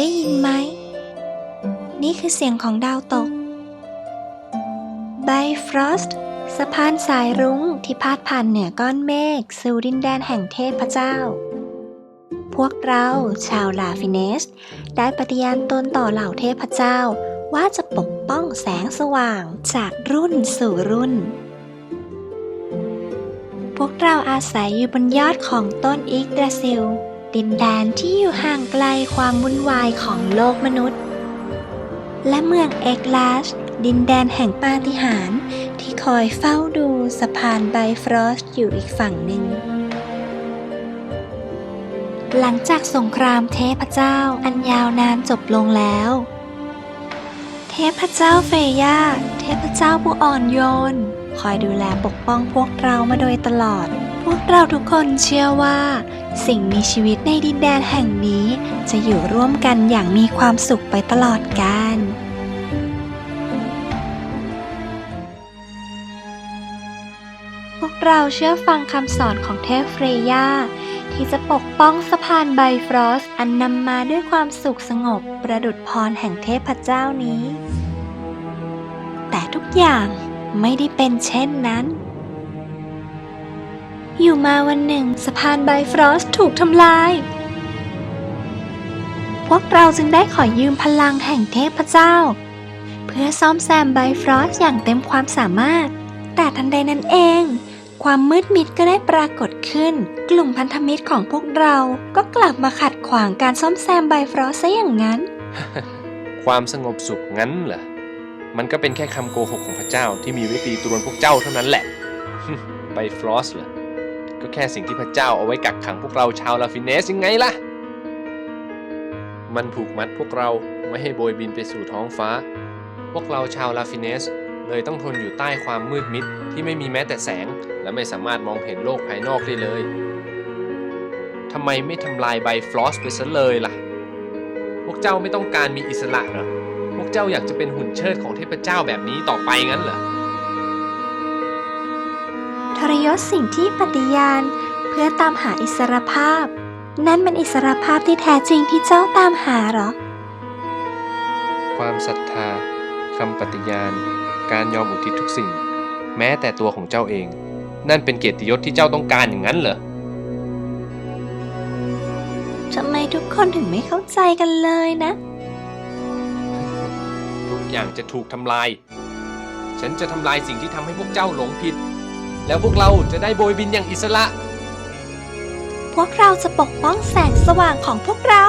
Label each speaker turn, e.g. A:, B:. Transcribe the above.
A: ได้ยินไหม นี่คือเสียงของดาวตก ไบฟรอสต์สะพานสายรุ้งที่พาดผ่านเหนือก้อนเมฆสู่ดินแดนแห่งเทพเจ้า พวกเราชาวลาฟิเนส ได้ปฏิญาณตนต่อเหล่าเทพเจ้า ว่าจะปกป้องแสงสว่างจากรุ่นสู่รุ่น พวกเราอาศัยอยู่บนยอดของต้นอิกดราซิล ดินแดนที่อยู่ห่างไกลความวุ่นวายของโลกมนุษย์ และเมืองเอกลาช ดินแดนแห่งปาฏิหาริย์ที่คอยเฝ้าดูสะพานไบฟรอสอยู่อีกฝั่งหนึ่ง หลังจากสงครามเทพเจ้าอันยาวนานจบลงแล้ว เทพเจ้าเฟย่าเทพเจ้าผู้อ่อนโยน คอยดูแลปกป้องพวกเรามาโดยตลอด พวกเราทุกคนเชื่อว่า สิ่งมีชีวิตในดินแดนแห่งนี้ จะอยู่ร่วมกันอย่างมีความสุขไปตลอดกาลพวกเราเชื่อฟังคำสอนของเทพเฟรย่าที่จะปกป้องสะพานไบฟรอสอันนำมาด้วยความสุขสงบประดุจพรแห่งเทพเจ้านี้ แต่ทุกอย่างไม่ได้เป็นเช่นนั้น อยู่มาวันหนึ่งสะพานไบฟรอสถูกทำลาย พวกเราจึงได้ขอยืมพลังแห่งเทพเจ้า เพื่อซ่อมแซมไบฟรอสอย่างเต็มความสามารถ แต่ทันใดนั้นเอง ความมืดมิดก็ได้ปรากฏขึ้น กลุ่มพันธมิตรของพวกเราก็กลับมาขัดขวางการซ่อมแซมไบฟรอสซะอย่างนั้น
B: ความสงบสุขงั้นเหรอ มันก็เป็นแค่คำโกหกของพระเจ้าที่มีไว้ตีตรวนพวกเจ้าเท่านั้นแหละไปฟลอสเหรอ ก็แค่สิ่งที่พระเจ้าเอาไว้กักขังพวกเราชาวลาฟิเนสยังไงล่ะ มันผูกมัดพวกเราไม่ให้โบยบินไปสู่ท้องฟ้า พวกเราชาวลาฟิเนสเลยต้องทนอยู่ใต้ความมืดมิดที่ไม่มีแม้แต่แสง และไม่สามารถมองเห็นโลกภายนอกได้เลยทำไมไม่ทำลายใบฟลอสไปซะเลยล่ะ พวกเจ้าไม่ต้องการมีอิสระเหรอ พวกเจ้าอยากจะเป็นหุ่นเชิดของเทพเจ้าแบบนี้ต่อไปงั้นเหรอ
A: ยศสิ่งที่ปฏิญาณ เพื่อตามหาอิสรภาพ นั่นเป็นอิสรภาพที่แท้จริงที่เจ้าตามหาเหรอ
B: ความศรัทธาคำปฏิญาณ การยอมอุทิศทุกสิ่ง แม้แต่ตัวของเจ้าเอง นั่นเป็นเกียรติยศที่เจ้าต้องการอย่างนั้นเหรอ
A: ทำไมทุกคนถึงไม่เข้าใจกันเลยนะ
B: ทุกอย่างจะถูกทำลาย ฉันจะทำลายสิ่งที่ทำให้พวกเจ้าหลงผิด แล้วพวกเราจะได้โบยบินอย่างอิสระ
A: พวกเราจะปกป้องแสงสว่างของพวกเรา